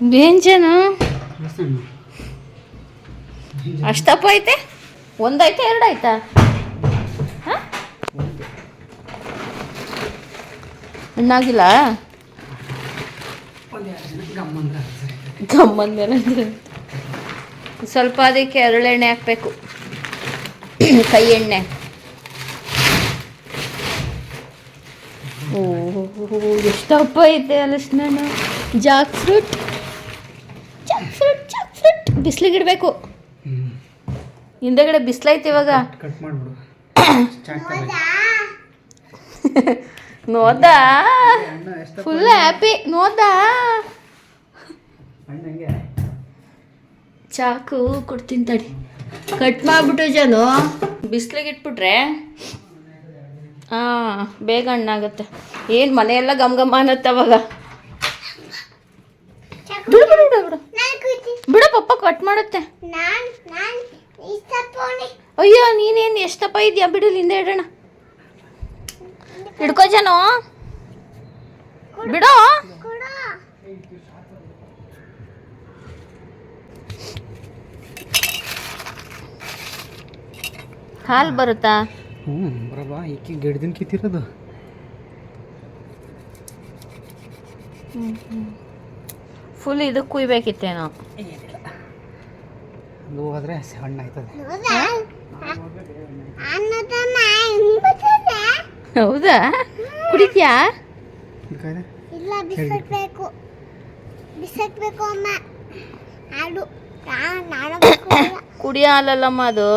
ಬೇಂಜನು? ಅಷ್ಟಪ್ಪ ಐತೆ? ಒಂದಾಯ್ತಾ ಎರಡಾಯ್ತಾ? ಹಣ್ಣಾಗಿಲ್ಲ. ಸ್ವಲ್ಪ ಅದಕ್ಕೆ ಎರಳೆಣ್ಣೆ ಹಾಕ್ಬೇಕು. ಕೈ ಎಣ್ಣೆ. ಓಹೋ ಎಷ್ಟಪ್ಪ ಐತೆ ಅಲಸ್ನಾನು jackfruit jackfruit jackfruit ಬಿಸಿಲಿಗೆ ಇಡಬೇಕು ಹಿಂದೆಗಡೆ ಬಿಸಿಲೈತೆ ಇವಾಗ. ಕಟ್ ಮಾಡ್ಬಿಡು. ನೋದಾ ಫುಲ್ ಹ್ಯಾಪಿ ನೋದ ಚಾಕು ಕೊಡ್ತೀನಿ ತಡಿ. ಕಟ್ ಮಾಡಿಬಿಟ್ಟು ಜನು. ಬಿಸಿಲಿಗೆ ಇಟ್ಬಿಟ್ರೆ ಹಾಂ ಬೇಗ ಹಣ್ಣಾಗುತ್ತೆ. ಏನು ಮನೆಯೆಲ್ಲ ಗಮ್ ಗಮ್ ಅನ್ನತ್ತೆ ಅವಾಗ. ಬಿಡು ಬಿಡು ಪಪ್ಪ ಕಟ್ ಮಾಡುತ್ತೆ ಅಯ್ಯೋ ನೀನೇನು ಎಷ್ಟಪ್ಪ ಇದೆಯಾ? ಬಿಡು ಹಿಂದೆ ಇಡೋಣ. ಹಿಡ್ಕೋ ಜನ. ಬಿಡೋ. ಹಾಲು ಬರುತ್ತಾ? ಹ್ಞೂ ಬರಬಾ ಈಕಿ ಗಿಡದಿಂದ ಕಿತ್ತಿರೋದು. ಫುಲ್ ಇದು ಕುಯ್ಬೇಕಿತ್ತೇನೋ. ಅದು ಹೋದ್ರೆ ಹಣ್ಣು ಆಯ್ತದೆ. ಹೌದಾ? ಕುಡಿತ್ಯಾ? ಇಲ್ಲ ಬಿಸಾಕ್ಬೇಕು ಬಿಸಾಕ್ಬೇಕು ಅಮ್ಮ. ನಾನು ಕುಡಿಯೋ ಹಾಲಲ್ಲಮ್ಮ ಅದು.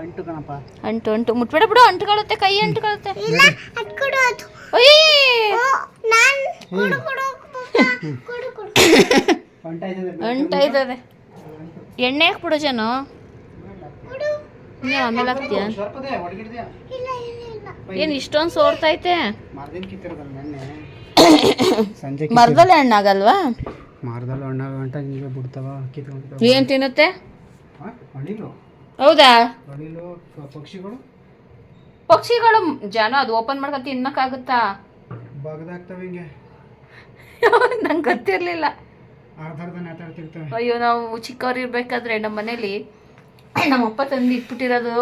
ಅಂಟು ಕಣಪ್ಪ. ಅಂಟು ಅಂಟು. ಮುಟ್ಬೇಡ ಬಿಡು ಅಂಟುಕೊಳ್ಳುತ್ತೆ ಕೈ ಅಂಟುಕೊಳ್ಳುತ್ತೆ ಇಲ್ಲ ಅಯ್ಯ ನಾನು ಅಂಟಾಯ್ತದೆ ಎಣ್ಣೆ ಹಾಕ್ಬಿಡು ಜನ. ಕೊಡು ನೀವು ಆಮೇಲೆ ಹಾಕ್ತೀಯ? ಏನು ಇಷ್ಟೊಂದು ಸೋರ್ತೈತೆ ಮರದಲ್ಲಿ ಹಣ್ಣಾಗಲ್ವಾ? ಮರದಲ್ಲಿ ಹಣ್ಣಾಗ ಗಂಟ ಹಿಂಗೆ ಬಿಡ್ತಾವ ಏನು ತಿನ್ನುತ್ತೆ? ಹೌದಾ? ಪಕ್ಷಿಗಳು? ಪಕ್ಷಿಗಳು ಜನ, ಅದು ಓಪನ್ ಮಾಡ್ಕೊಂಡು ತಿನ್ನಕ್ಕಾಗುತ್ತಾ? ಬಗ್ದಾಗ್ತವೆ ಹಿಂಗೆ. ನಂಗೆ ಗೊತ್ತಿರಲಿಲ್ಲ. ಅಯ್ಯೋ ನಾವು ಚಿಕ್ಕವ್ರು ಇರಬೇಕಾದ್ರೆ ನಮ್ಮ ಮನೇಲಿ ನಮ್ಮಪ್ಪ ತಂದು ಇಟ್ಬಿಟ್ಟಿರೋದು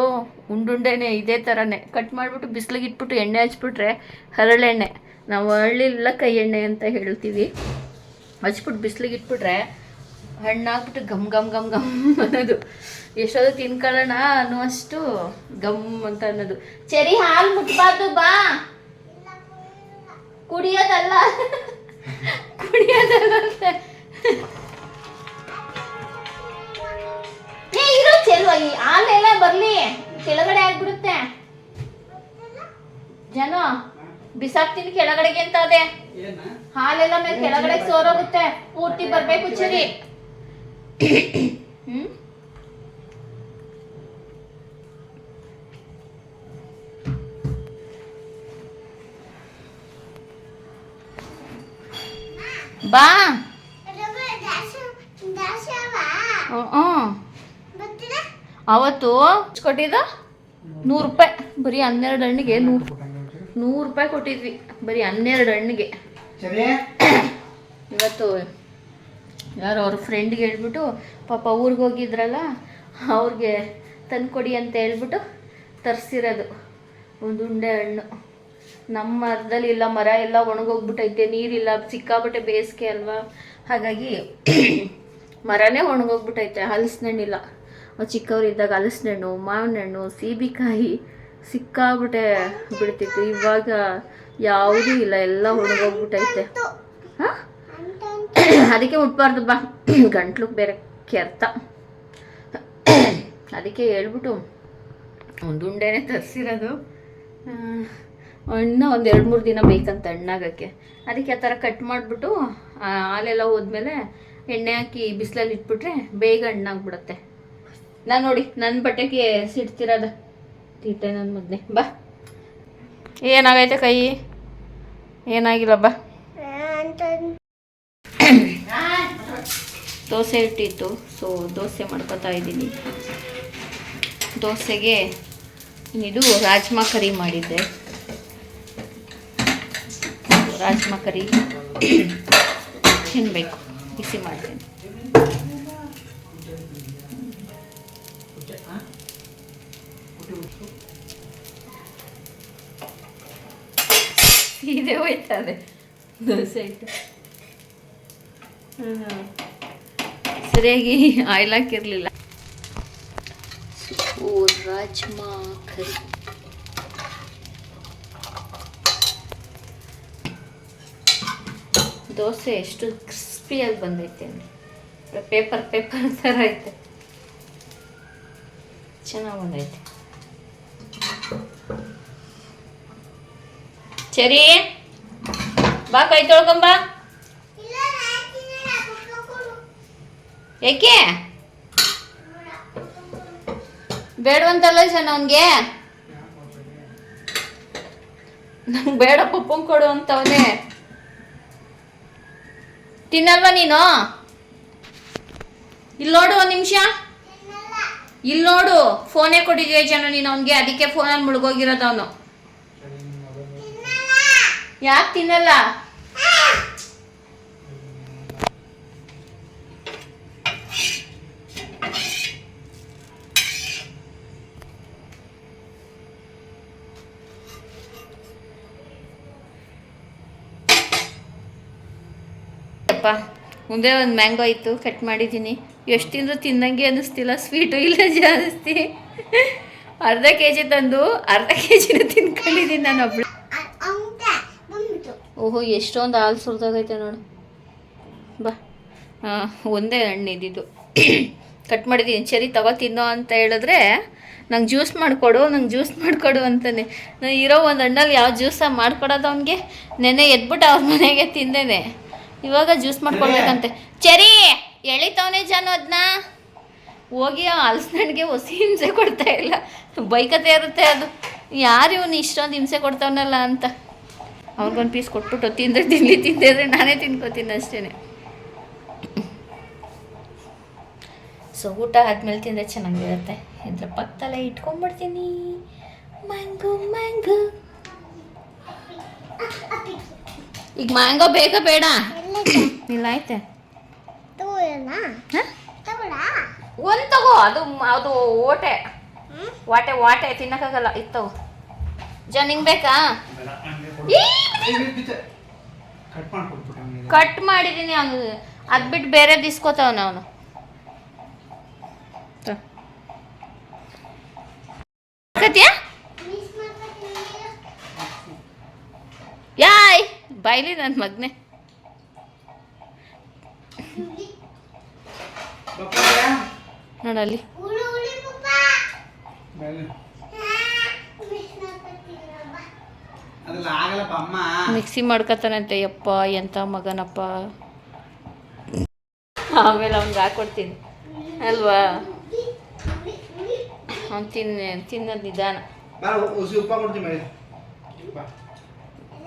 ಉಂಡುಂಡೆನೆ ಇದೇ ಥರನೇ ಕಟ್ ಮಾಡಿಬಿಟ್ಟು ಬಿಸಿಲಿಗೆ ಇಟ್ಬಿಟ್ಟು ಎಣ್ಣೆ ಹಚ್ಬಿಟ್ರೆ ಹರಳೆಣ್ಣೆ. ನಾವು ಹಳ್ಳಿಲ್ಲ ಕೈ ಎಣ್ಣೆ ಅಂತ ಹೇಳ್ತೀವಿ. ಹಚ್ಬಿಟ್ಟು ಬಿಸಿಲಿಗೆ ಇಟ್ಬಿಟ್ರೆ ಹಣ್ಣಾಗ್ಬಿಟ್ಟು ಗಮ್ ಗಮ್ ಗಮ್ ಗಮ್ ಅನ್ನೋದು. ಎಷ್ಟೋದು ತಿನ್ಕೊಳ್ಳೋಣ ಅನ್ನುವಷ್ಟು ಗಮ್ ಅಂತ ಅನ್ನೋದು. ಚರಿ ಹಾಲು ಮುಟ್ಬಾರ್ದು ಬಾ. ಕುಡಿಯೋದಲ್ಲ. ಏ ಇರೋ ಚೆಲ್ವ ಈ ಹಾಲೆಲ್ಲ ಬರ್ಲಿ. ಕೆಳಗಡೆ ಆಗ್ಬಿಡುತ್ತೆ. ಜನ ಬಿಸಾಕ್ತೀನಿ ಕೆಳಗಡೆಗೆ ಅಂತ ಅದೇ. ಹಾಲೆಲ್ಲ ಮೇಲೆ ಕೆಳಗಡೆ ಸೋರೋಗುತ್ತೆ. ಪೂರ್ತಿ ಬರ್ಬೇಕು ಚರಿ. ಬಾ. ಗೊತ್ತಿಲ್ಲ? ಅವತ್ತು ಕೊಟ್ಟಿದ್ದ ನೂರು ರೂಪಾಯಿ. ಬರೀ ಹನ್ನೆರಡು ಹಣ್ಣಿಗೆ ನೂರು. ನೂರು ರೂಪಾಯಿ ಕೊಟ್ಟಿದ್ವಿ. ಬರೀ ಹನ್ನೆರಡು ಹಣ್ಣಿಗೆ. ಸರಿ. ಇವತ್ತು ಯಾರು ಅವ್ರ ಫ್ರೆಂಡ್ಗೆ ಹೇಳ್ಬಿಟ್ಟು ಪಾಪ ಊರಿಗೆ ಹೋಗಿದ್ರಲ್ಲ ಅವ್ರಿಗೆ ತಂದ್ಕೊಡಿ ಅಂತ ಹೇಳ್ಬಿಟ್ಟು ತರಿಸಿರೋದು. ಒಂದು ಉಂಡೆ ಹಣ್ಣು. ನಮ್ಮ ಮರದಲ್ಲಿ ಇಲ್ಲ ಮರ ಎಲ್ಲ ಒಣಗೋಗ್ಬಿಟ್ಟೈತೆ, ನೀರಿಲ್ಲ ಸಿಕ್ಕಾಬಟ್ಟೆ ಬೇಸಿಗೆ ಅಲ್ವಾ? ಹಾಗಾಗಿ ಮರನೇ ಒಣಗೋಗ್ಬಿಟ್ಟೈತೆ ಹಲಸಿನಣ್ಣಿಲ್ಲ ಚಿಕ್ಕವರಿದ್ದಾಗ ಹಲಸಿನಣ್ಣು ಮಾವಿನ ಹಣ್ಣು, ಸೀಬೆಕಾಯಿ ಸಿಕ್ಕಾಬಿಟ್ಟೆ ಬಿಡ್ತಿತ್ತು. ಇವಾಗ ಯಾವುದೂ ಇಲ್ಲ, ಎಲ್ಲ ಒಣಗೋಗ್ಬಿಟ್ಟೈತೆ. ಅದಕ್ಕೆ ಉಟ್ಬಾರ್ದು ಬಾ. ಗಂಟ್ಲು ಬೇರೆ ಕೆರ್ತ. ಅದಕ್ಕೆ ಹೇಳ್ಬಿಟ್ಟು, ಒಂದು ಉಂಡೆನೇ ತರಿಸಿರೋದು. ಹಣ್ಣು ಒಂದು ಎರಡು ಮೂರು ದಿನ ಬೇಕಂತ ಹಣ್ಣಾಗಕ್ಕೆ. ಅದಕ್ಕೆ ಆ ಥರ ಕಟ್ ಮಾಡಿಬಿಟ್ಟು ಹಾಲೆಲ್ಲ ಹೋದ್ಮೇಲೆ ಎಣ್ಣೆ ಹಾಕಿ ಬಿಸಿಲಲ್ಲಿ ಇಟ್ಬಿಟ್ರೆ ಬೇಗ ಹಣ್ಣಾಗ್ಬಿಡುತ್ತೆ. ನಾನು ನೋಡಿ ನನ್ನ ಬಟ್ಟೆಗೆ ಸಿಡ್ತಿರೋದ. ತೀಟೆ ನನ್ನ ಮೊದಲೇ ಬಾ. ಏನಾಗೈತೆ ಕೈ? ಏನಾಗಿಲ್ಲ, ಬಾ. ದೋಸೆ ಇಟ್ಟಿತ್ತು, ಸೊ ದೋಸೆ ಮಾಡ್ಕೊತಾ ಇದ್ದೀನಿ. ದೋಸೆಗೆ ಇದು ರಾಜ್ಮಾ ಕರಿ ಮಾಡಿದ್ದೆ. ರಾಜ್ಮಾ ಕರಿ ತಿನ್ನಬೇಕು ಬಿಸಿ ಮಾಡ್ತೀನಿ. ಸೀದೆ ಹೋಯ್ತದೆ. ದೋಸೆ ಇಟ್ಟು. ಸರಿಯಾಗಿ ಆಯಿಲ್ ಹಾಕಿರಲಿಲ್ಲ. ಓ ರಾಜ್ಮಾ ಕರಿ ದೋಸೆ ಎಷ್ಟು ಕ್ರಿಸ್ಪಿಯಾಗಿ ಬಂದೈತೆ ಅಂದರೆ. ಪೇಪರ್ ಪೇಪರ್ ಥರ ಐತೆ. ಚೆನ್ನಾಗಿ ಬಂದೈತೆ. ಸರಿ ಬಾ ಕೈ ತೊಳ್ಕೊಂಬ ಏಕೆ? ಬೇಡವಂತಲ್ಲ ಜನ ಅವನಿಗೆ? ನಂಗೆ ಬೇಡ ಪಪ್ಪಂಗ್ ಕೊಡು ಅಂತವನೇ. ತಿನ್ನಲ್ವಾ ನೀನು? ಇಲ್ಲಿ ನೋಡು ಒಂದು ನಿಮಿಷ. ಇಲ್ಲಿ ನೋಡು, ಫೋನೇ ಕೊಟ್ಟಿದ್ಯ ಜನ ನೀನು ಅವನಿಗೆ, ಅದಕ್ಕೆ ಫೋನಲ್ಲಿ ಮುಳುಗೋಗಿರೋದು ಅವನು. ಯಾಕೆ ತಿನ್ನಲ್ಲ? ಅಪ್ಪ ಮುಂದೆ ಒಂದು ಮ್ಯಾಂಗೋ ಇತ್ತು ಕಟ್ ಮಾಡಿದ್ದೀನಿ. ಎಷ್ಟು ತಿಂದರೂ ತಿನ್ನಂಗೆ ಅನ್ನಿಸ್ತಿಲ್ಲ ಸ್ವೀಟು ಇಲ್ಲ ಜಾಸ್ತಿ. ಅರ್ಧ ಕೆ ಜಿ ತಂದು, ಅರ್ಧ ಕೆ ಜಿನ ತಿನ್ಕೊಂಡಿದ್ದೀನಿ ನಾನು ಒಬ್ಳು. ಓಹೋ, ಎಷ್ಟೊಂದು ಹಾಲು ಸುರಿದೋಗೈತೆ ನೋಡು. ಬಾ. ಹಾಂ ಒಂದೇ ಹಣ್ಣು ಇದ್ದಿದ್ದು ಕಟ್ ಮಾಡಿದ್ದೀನಿ. ಚರಿ ತಗೋ, ತಿನ್ನೋ ಅಂತ ಹೇಳಿದ್ರೆ, ನಂಗೆ ಜ್ಯೂಸ್ ಮಾಡಿಕೊಡು, ನಂಗೆ ಜ್ಯೂಸ್ ಮಾಡಿಕೊಡು ಅಂತಾನೆ. ನಾನು ಇರೋ ಒಂದು ಹಣ್ಣಲ್ಲಿ ಯಾವ ಜ್ಯೂಸ ಮಾಡ್ಕೊಡೋದು ಅವನಿಗೆ? ನೆನೆ ಎದ್ಬಿಟ್ಟು ಅವ್ರ ಮನೆಗೆ ತಿಂದೇನೆ. ಇವಾಗ ಜ್ಯೂಸ್ ಮಾಡ್ಕೊಳ್ಬೇಕಂತೆ ಚರಿ, ಎಳಿತವನೇ ಜಾನು ಅದನ್ನ ಹೋಗಿ ಆ ಹೊಸ ಹೊಸಿ ಕೊಡ್ತಾ ಇಲ್ಲ. ಬೈಕತೆ ಇರುತ್ತೆ ಅದು. ಯಾರು ಇವನು ಇಷ್ಟೊಂದು ಹಿಂಸೆ ಕೊಡ್ತಾವನಲ್ಲ ಅಂತ. ಅವ್ರಿಗೊಂದು ಪೀಸ್ ಕೊಟ್ಬಿಟ್ಟು ತಿಂದ್ರೆ ತಿನ್ಲಿ, ತಿಂದಿದ್ರೆ ನಾನೇ ತಿನ್ಕೋತೀನಿ ಅಷ್ಟೇ ಸೊ ಊಟ ಆದ್ಮೇಲೆ ತಿಂದರೆ ಚೆನ್ನಾಗಿರುತ್ತೆ. ಇದ್ರ ಪಕ್ಕದಲ್ಲೇ ಇಟ್ಕೊಂಡ್ಬಿಡ್ತೀನಿ ಮ್ಯಾಂಗೋ ಮ್ಯಾಂಗೋ ಈಗ ಮ್ಯಾಂಗೋ ಬೇಗ ಬೇಡ. ಇಲ್ಲ ಐತೆ ಒಂದು ತಗೋ ಅದು ಅದು ಓಟೆ. ವಾಟೆ ವಾಟೆ ತಿನ್ನಕ್ಕಾಗಲ್ಲ ಇದು ತಗೋ. ಜ ನಿಂಗೆ ಬೇಕಾ! ಕಟ್ ಮಾಡಿದೀನಿ ಮಾಡಿದ್ದೀನಿ ಅವನು. ಅದು ಬಿಟ್ಟು ಬೇರೆ ದಿಸ್ಕೋತಾವನ ಅವನು ಯಾಯ್ ಬಾಯ್ಲಿ ನನ್ನ ಮಗನೆ ನೋಡಲ್ಲಿ ಉಳು ಉಳಿ ಪಪ್ಪ ಬೇಗ. ಮಿಸ್ ಮಾಡ್ಕೊತೀನಿ ಬಾ ಅದೆಲ್ಲ ಆಗಲ್ಲಪ್ಪ ಅಮ್ಮ. ಮಿಕ್ಸಿ ಮಾಡ್ಕೊತಾನಂತೆ ಯಪ್ಪ ಎಂತ ಮಗನಪ್ಪ. ಆಮೇಲೆ ಅವ್ನಿಗೆ ಹಾಕೊಡ್ತೀನಿ. ಅಲ್ವಾ? ಅವ್ನು ತಿನ್ನ ತಿನ್ನೋದು ನಿಧಾನ.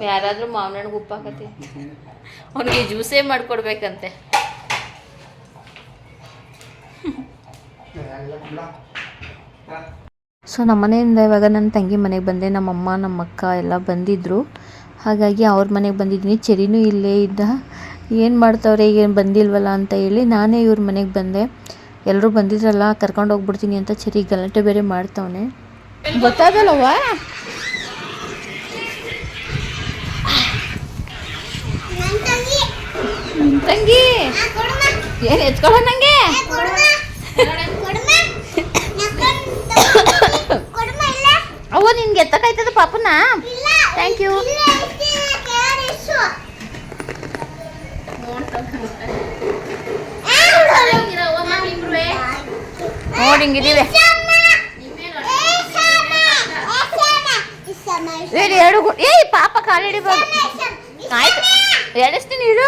ಯಾರಾದರೂ ಮಾವಿನ ಹಣ್ಣಿಗೆ ಉಪ್ಪು ಹಾಕತ್ತೀನಿ ಅವನಿಗೆ ಜ್ಯೂಸೇ ಮಾಡಿಕೊಡ್ಬೇಕಂತೆ ಇಲ್ಲ, ಇಲ್ಲ. ಬಾ. ಸೊ ನಮ್ಮ ಮನೆಯಿಂದ ಇವಾಗ ನನ್ನ ತಂಗಿ ಮನೆಗೆ ಬಂದೆ. ನಮ್ಮಮ್ಮ ನಮ್ಮ ಅಕ್ಕ ಎಲ್ಲ ಬಂದಿದ್ದರು ಹಾಗಾಗಿ ಅವ್ರ ಮನೆಗೆ ಬಂದಿದ್ದೀನಿ. ಚೆರಿನೂ ಇಲ್ಲೇ ಇದ್ದ. ಏನು ಮಾಡ್ತಾವ್ರೆ? ಏನು ಬಂದಿಲ್ವಲ್ಲ ಅಂತ ಹೇಳಿ ನಾನೇ ಇವ್ರ ಮನೆಗೆ ಬಂದೆ. ಎಲ್ಲರೂ ಬಂದಿದ್ರಲ್ಲ ಕರ್ಕೊಂಡು ಹೋಗ್ಬಿಡ್ತೀನಿ ಅಂತ ಚೆರಿ ಗಲಾಟೆ ಬೇರೆ ಮಾಡ್ತವನೆ. ಗೊತ್ತಾಗಲ್ಲವ ತಂಗಿ. ಏನು ಎತ್ಕೊಳ್ಳೋ ನನಗೆ ಅವ್ವ ನಿನ್ಗೆ ಎತ್ತಕ್ಕಾಯ್ತದ ಪಾಪನ? ಥ್ಯಾಂಕ್ ಯು ನೋಡಿ ಹಿಂಗಿದ್ದೀವಿ ಹೇಳಿ ಎರಡು ಏ ಏಯ್ ಪಾಪ ಕಾಲಿಡಿಬಾರ್ದು ಆಯ್ತು. ಎಡಿಸ್ತೀನಿ ಇರು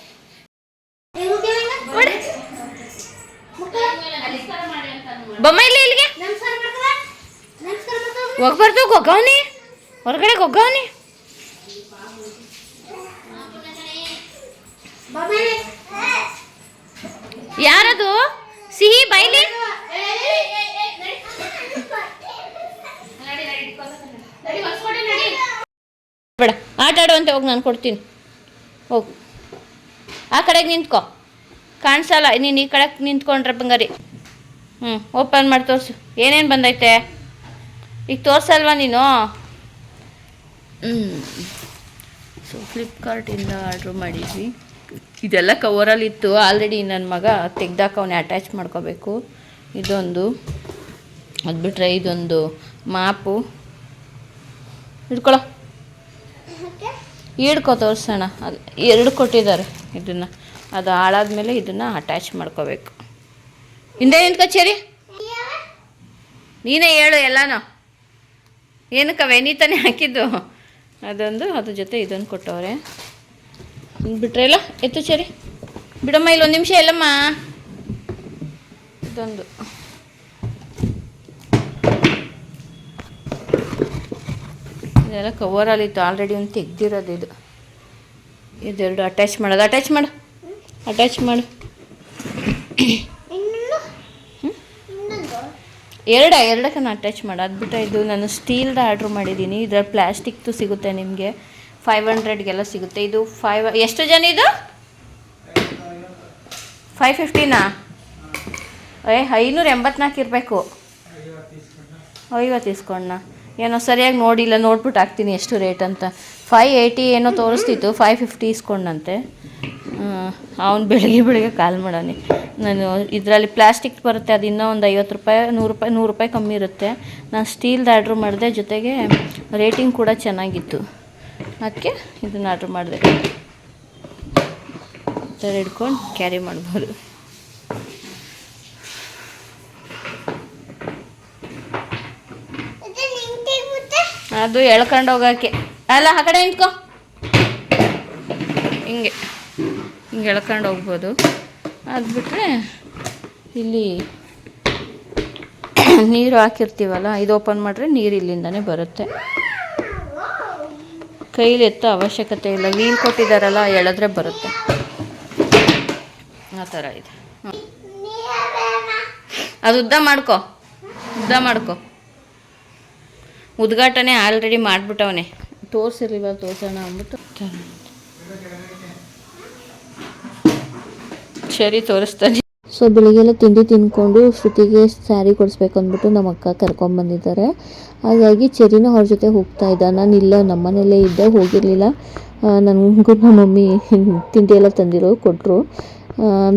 ಹೋಗ್ಬಾರ್ದು ಗೊಗ್ಗವನಿ ಹೊರಗಡೆ ಗೊಗ್ಗವನಿ ಯಾರದು? ಸಿಹಿ ಬೈಲಿ? ಬೇಡ, ಆಟ ಆಡುವಂತೆ ಹೋಗಿ ನಾನು ಕೊಡ್ತೀನಿ. ಹೋಗು. ಆ ಕಡೆಗೆ ನಿಂತ್ಕೊ. ಕಾಣಿಸಲ್ಲ, ನೀನು ಈ ಕಡೆಗೆ ನಿಂತ್ಕೊಂಡ್ರೆ ಬಂಗಾರಿ. ಹ್ಞೂ ಓಪನ್ ಮಾಡಿ ತೋರಿಸು. ಏನೇನು ಬಂದೈತೆ? ಈಗ ತೋರ್ಸಲ್ವಾ ನೀನು? ಸೊ ಫ್ಲಿಪ್ಕಾರ್ಟಿಂದ ಆರ್ಡ್ರ್ ಮಾಡಿದ್ವಿ. ಇದೆಲ್ಲ ಕವರಲ್ಲಿ ಇತ್ತು. ಆಲ್ರೆಡಿ ನನ್ನ ಮಗ ತೆಗ್ದಾಕವನೆ ಅಟ್ಯಾಚ್ ಮಾಡ್ಕೋಬೇಕು. ಇದೊಂದು, ಅದು ಬಿಟ್ಟರೆ ಇದೊಂದು ಮಾಪು. ಹಿಡ್ಕೊಳ್ಳೋ ಹಿಡ್ಕೊ, ತೋರಿಸೋಣ. ಅದು ಎರಡು ಕೊಟ್ಟಿದ್ದಾರೆ ಇದನ್ನು. ಅದು ಹಾಳಾದ್ಮೇಲೆ ಇದನ್ನು ಅಟ್ಯಾಚ್ ಮಾಡ್ಕೋಬೇಕು. ಹಿಂದೆ ಏನು ಚೇರಿ ನೀನೇ ಹೇಳು ಎಲ್ಲಾನು. ಏನಕ್ಕವೆ ನೀ ಹಾಕಿದ್ದು? ಅದೊಂದು, ಅದ್ರ ಜೊತೆ ಇದೊಂದು ಕೊಟ್ಟವ್ರೆ. ಬಿಟ್ರೆ ಇಲ್ಲ ಎತ್ತು ಸರಿ ಬಿಡಮ್ಮ, ಇಲ್ಲೊಂದು ನಿಮಿಷ ಎಲ್ಲಮ್ಮ. ಇದೊಂದು. ಇದೆಲ್ಲ ಕವರಲ್ಲಿತ್ತು ಆಲ್ರೆಡಿ ಒಂದು ತೆಗ್ದಿರೋದು ಇದು. ಇದೆರಡು ಅಟ್ಯಾಚ್ ಮಾಡೋದು. ಅಟ್ಯಾಚ್ ಮಾಡು. ಅಟ್ಯಾಚ್ ಮಾಡು. ಎರಡ ಎರಡಕ್ಕನ್ನು ಅಟ್ಯಾಚ್ ಮಾಡಿ. ಅದು ಬಿಟ್ಟು ಇದು ನಾನು ಸ್ಟೀಲ್ದ ಆರ್ಡ್ರ್ ಮಾಡಿದ್ದೀನಿ ಇದರ ಪ್ಲ್ಯಾಸ್ಟಿಕ್ದು ಸಿಗುತ್ತೆ ನಿಮಗೆ. ಫೈವ್ ಹಂಡ್ರೆಡ್ಗೆಲ್ಲ ಸಿಗುತ್ತೆ. ಇದು ಫೈವ್ ಎಷ್ಟು ಜನ ಇದು? ಫೈವ್ ಫಿಫ್ಟಿನಾ ಏ, ಐನೂರ ಎಂಬತ್ನಾಲ್ಕು ಇರಬೇಕು. ಐವತ್ತು ಇಸ್ಕೊಂಡ ಏನೋ ಸರಿಯಾಗಿ ನೋಡಿಲ್ಲ. ನೋಡ್ಬಿಟ್ಟು ಹಾಕ್ತೀನಿ ಎಷ್ಟು ರೇಟ್ ಅಂತ. ಫೈ ಏಯ್ಟಿ ಏನೋ ತೋರಿಸ್ತಿತ್ತು. ಫೈವ್ ಫಿಫ್ಟಿ ಇಸ್ಕೊಂಡಂತೆ ಅವ್ನು ಬೆಳಿಗ್ಗೆ ಬೆಳಿಗ್ಗೆ ಕಾಲ್ ಮಾಡೋನಿ ನಾನು ಇದರಲ್ಲಿ ಪ್ಲಾಸ್ಟಿಕ್ ಬರುತ್ತೆ ಅದು ಇನ್ನೂ ಒಂದು ಐವತ್ತು ರೂಪಾಯಿ ನೂರು ರೂಪಾಯಿ ನೂರು ರೂಪಾಯಿ ಕಮ್ಮಿ ಇರುತ್ತೆ. ನಾನು ಸ್ಟೀಲ್ದು ಆರ್ಡ್ರ್ ಮಾಡಿದೆ ಜೊತೆಗೆ ರೇಟಿಂಗ್ ಕೂಡ ಚೆನ್ನಾಗಿತ್ತು. ಅದಕ್ಕೆ ಇದನ್ನು ಆರ್ಡ್ರ್ ಮಾಡಿದೆ. ಥರ ಹಿಡ್ಕೊಂಡು ಕ್ಯಾರಿ ಮಾಡ್ಬೋದು. ಅದು ಎಳ್ಕೊಂಡು ಹೋಗೋಕ್ಕೆ. ಅಲ್ಲ ಆ ಕಡೆ ನಿಂತ್ಕೊ ಹಿಂಗೆ ಹಿಂಗೆ ಎಳ್ಕೊಂಡು ಹೋಗ್ಬೋದು. ಅದು ಬಿಟ್ಟರೆ ಇಲ್ಲಿ ನೀರು ಹಾಕಿರ್ತೀವಲ್ಲ, ಇದು ಓಪನ್ ಮಾಡಿದ್ರೆ ನೀರು ಇಲ್ಲಿಂದನೇ ಬರುತ್ತೆ. ಕೈಲಿ ಎತ್ತೋ ಅವಶ್ಯಕತೆ ಇಲ್ಲ. ವೀಲ್ ಕೊಟ್ಟಿದ್ದಾರಲ್ಲ ಎಳೆದ್ರೆ ಬರುತ್ತೆ. ಆ ಥರ ಇದೆ. ಅದು ಉದ್ದ ಮಾಡ್ಕೊ. ಉದ್ದ ಮಾಡ್ಕೊ. ಉದ್ಘಾಟನೆ ಆಲ್ರೆಡಿ ಮಾಡಿಬಿಟ್ಟವನೆ. ತೋರಿಸಿರ್ಲಿಲ್ಲ ತೋರಿಸೋಣ ಅಂದ್ಬಿಟ್ಟು. ಸರಿ ತೋರಿಸ್ತಾನೆ. ಸೊ ಬೆಳಿಗ್ಗೆಲ್ಲ ತಿಂಡಿ ತಿನ್ಕೊಂಡು ಶ್ರುತಿಗೆ ಸ್ಯಾರಿ ಕೊಡಿಸ್ಬೇಕು ಅಂದ್ಬಿಟ್ಟು ನಮ್ಮ ಅಕ್ಕ ಕರ್ಕೊಂಬಂದಿದ್ದಾರೆ ಹಾಗಾಗಿ ಚೆರಿನ ಅವ್ರ ಜೊತೆ ಹೋಗ್ತಾ ಇದ್ದ. ನಾನು ಇಲ್ಲ ನಮ್ಮನೇಲೇ ಇದ್ದೆ, ಹೋಗಿರಲಿಲ್ಲ. ನನಗೂ ನಮ್ಮ ಮಮ್ಮಿ ತಿಂಡಿ ಎಲ್ಲ ತಂದಿರೋ ಕೊಟ್ಟರು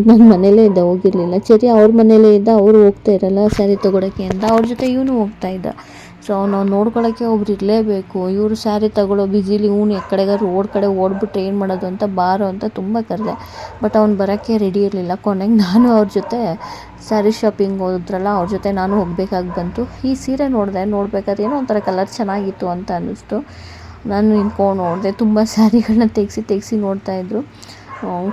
ನನ್ನ ಮನೇಲೇ ಇದ್ದ, ಹೋಗಿರಲಿಲ್ಲ. ಚೆರಿ ಅವ್ರ ಮನೇಲೇ ಇದ್ದ, ಅವರು ಹೋಗ್ತಾ ಇರಲ್ಲ ಸ್ಯಾರಿ ತೊಗೊಳಕ್ಕೆ ಅಂತ. ಅವ್ರ ಜೊತೆ ಇವನು ಹೋಗ್ತಾ ಇದ್ದ. ಸೊ ಅವ್ನು ನೋಡ್ಕೊಳ್ಳೋಕ್ಕೆ ಒಬ್ರು ಇರಲೇಬೇಕು. ಇವರು ಸ್ಯಾರಿ ತಗೊಳ್ಳೋ ಬಿಸಿಲಿ ಇವನು ಎಕ್ಕಡೆಗ ರೋಡ್ ಕಡೆ ಓಡ್ಬಿಟ್ಟು ಏನು ಮಾಡೋದು ಅಂತ ಬಾರೋ ಅಂತ ತುಂಬ ಕರೆದೆ. ಬಟ್ ಅವ್ನು ಬರೋಕ್ಕೆ ರೆಡಿ ಇರಲಿಲ್ಲ. ಕೊನೆಗೆ ನಾನು ಅವ್ರ ಜೊತೆ ಸ್ಯಾರಿ ಶಾಪಿಂಗ್ ಹೋದ್ರಲ್ಲ, ಅವ್ರ ಜೊತೆ ನಾನು ಹೋಗ್ಬೇಕಾಗಿ ಬಂತು. ಈ ಸೀರೆ ನೋಡಿದೆ, ನೋಡ್ಬೇಕಾದ್ರೆ ಏನೋ ಒಂಥರ ಕಲರ್ ಚೆನ್ನಾಗಿತ್ತು ಅಂತ ಅನ್ನಿಸ್ತು. ನಾನು ನಿಂತ್ಕೊಂಡು ನೋಡಿದೆ, ತುಂಬ ಸ್ಯಾರಿಗಳನ್ನ ತೆಗೆಸಿ ತೆಗೆಸಿ ನೋಡ್ತಾಯಿದ್ರು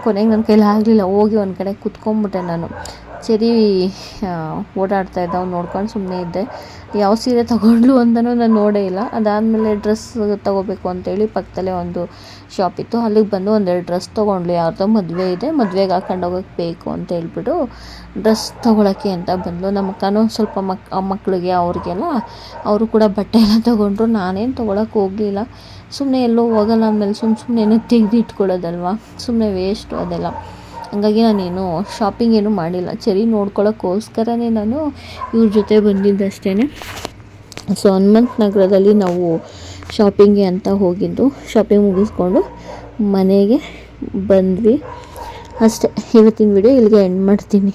ಕೊನೆಗೆ ನನ್ನ ಕೈಲಿ ಆಗಲಿಲ್ಲ ಹೋಗಿ ಒಂದು ಕಡೆ ಕುತ್ಕೊಂಡ್ಬಿಟ್ಟೆ ನಾನು. ಸರಿ ಓಡಾಡ್ತಾ ಇದ್ದಾವೆ ನೋಡ್ಕೊಂಡು ಸುಮ್ಮನೆ ಇದ್ದೆ. ಯಾವ ಸೀರೆ ತಗೊಂಡ್ಲು ಅಂತಲೂ ನಾನು ನೋಡೇ ಇಲ್ಲ. ಅದಾದಮೇಲೆ ಡ್ರೆಸ್ ತೊಗೋಬೇಕು ಅಂತೇಳಿ ಪಕ್ಕದಲ್ಲೇ ಒಂದು ಶಾಪ್ ಇತ್ತು. ಅಲ್ಲಿಗೆ ಬಂದು ಒಂದೆರಡು ಡ್ರೆಸ್ ತೊಗೊಂಡ್ಲು ಯಾರ್ದೋ ಮದುವೆ ಇದೆ, ಮದುವೆಗೆ ಹಾಕೊಂಡು ಹೋಗೋಕ್ಕೆ ಬೇಕು ಅಂತ ಹೇಳ್ಬಿಟ್ಟು ಡ್ರೆಸ್ ತೊಗೊಳಕ್ಕೆ ಅಂತ ಬಂದಳು. ನಮ್ಮ ಅಕ್ಕನೂ ಸ್ವಲ್ಪ ಮಕ್ ಮಕ್ಕಳಿಗೆ ಅವ್ರಿಗೆಲ್ಲ, ಅವರು ಕೂಡ ಬಟ್ಟೆ ಎಲ್ಲ ತೊಗೊಂಡ್ರು. ನಾನೇನು ತೊಗೊಳಕ್ಕೆ ಹೋಗಲಿಲ್ಲ. ಸುಮ್ಮನೆ ಎಲ್ಲೋ ಹೋಗಲ್ಲ ಅಂದಮೇಲೆ ಸುಮ್ಮ ಸುಮ್ಮನೆ ತೆಗೆದು ಇಟ್ಕೊಳ್ಳೋದಲ್ವ ಸುಮ್ಮನೆ ವೇಸ್ಟು ಅದೆಲ್ಲ. ಹಂಗಾಗಿ ನಾನೇನು ಶಾಪಿಂಗ್ ಏನೂ ಮಾಡಿಲ್ಲ. ಚರಿ ನೋಡ್ಕೊಳ್ಳೋಕ್ಕೋಸ್ಕರನೇ ನಾನು ಇವ್ರ ಜೊತೆ ಬಂದಿದ್ದಷ್ಟೇ ಸೊ ಹನುಮಂತ್ ನಗರದಲ್ಲಿ ನಾವು ಶಾಪಿಂಗ್ಗೆ ಅಂತ ಹೋಗಿದ್ದು. ಶಾಪಿಂಗ್ ಮುಗಿಸ್ಕೊಂಡು ಮನೆಗೆ ಬಂದ್ವಿ. ಅಷ್ಟೇ. ಇವತ್ತಿನ ವಿಡಿಯೋ ಇಲ್ಲಿಗೆ ಎಂಡ್ ಮಾಡ್ತೀನಿ.